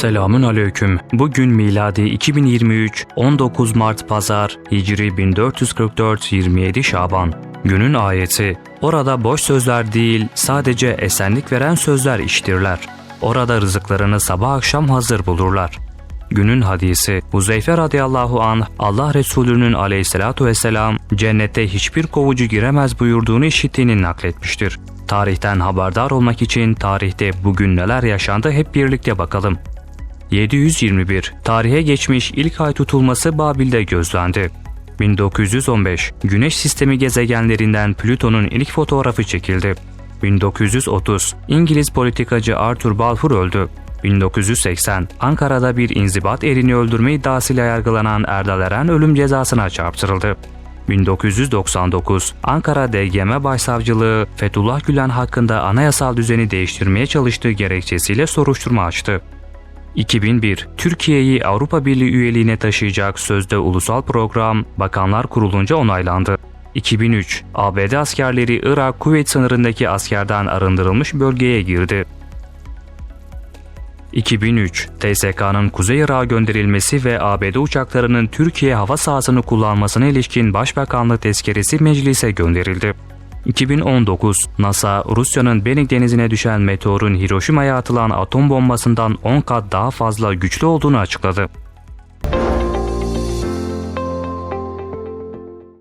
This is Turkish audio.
Selamün aleyküm. Bugün miladi 2023 19 Mart Pazar Hicri 1444 27 Şaban. Günün ayeti. Orada boş sözler değil, sadece esenlik veren sözler iştirler. Orada rızıklarını sabah akşam hazır bulurlar. Günün hadisi Huzeyfe radıyallahu an Allah Resulü'nün aleyhissalatu vesselam cennette hiçbir kovucu giremez buyurduğunu işittiğini nakletmiştir. Tarihten haberdar olmak için tarihte bugün neler yaşandı hep birlikte bakalım. 721 Tarihe geçmiş ilk ay tutulması Babil'de gözlendi. 1915 Güneş sistemi gezegenlerinden Plüton'un ilk fotoğrafı çekildi. 1930 İngiliz politikacı Arthur Balfour öldü. 1980 Ankara'da bir inzibat erini öldürme iddiasıyla yargılanan Erdal Eren ölüm cezasına çarptırıldı. 1999 Ankara DGM Başsavcılığı Fethullah Gülen hakkında anayasal düzeni değiştirmeye çalıştığı gerekçesiyle soruşturma açtı. 2001 Türkiye'yi Avrupa Birliği üyeliğine taşıyacak sözde ulusal program Bakanlar Kurulunca onaylandı. 2003 ABD askerleri Irak Kuveyt sınırındaki askerden arındırılmış bölgeye girdi. 2003 TSK'nın Kuzey Irak'a gönderilmesi ve ABD uçaklarının Türkiye hava sahasını kullanmasına ilişkin Başbakanlık tezkeresi meclise gönderildi. 2019 NASA, Rusya'nın Bering denizine düşen meteorun Hiroşima'ya atılan atom bombasından 10 kat daha fazla güçlü olduğunu açıkladı.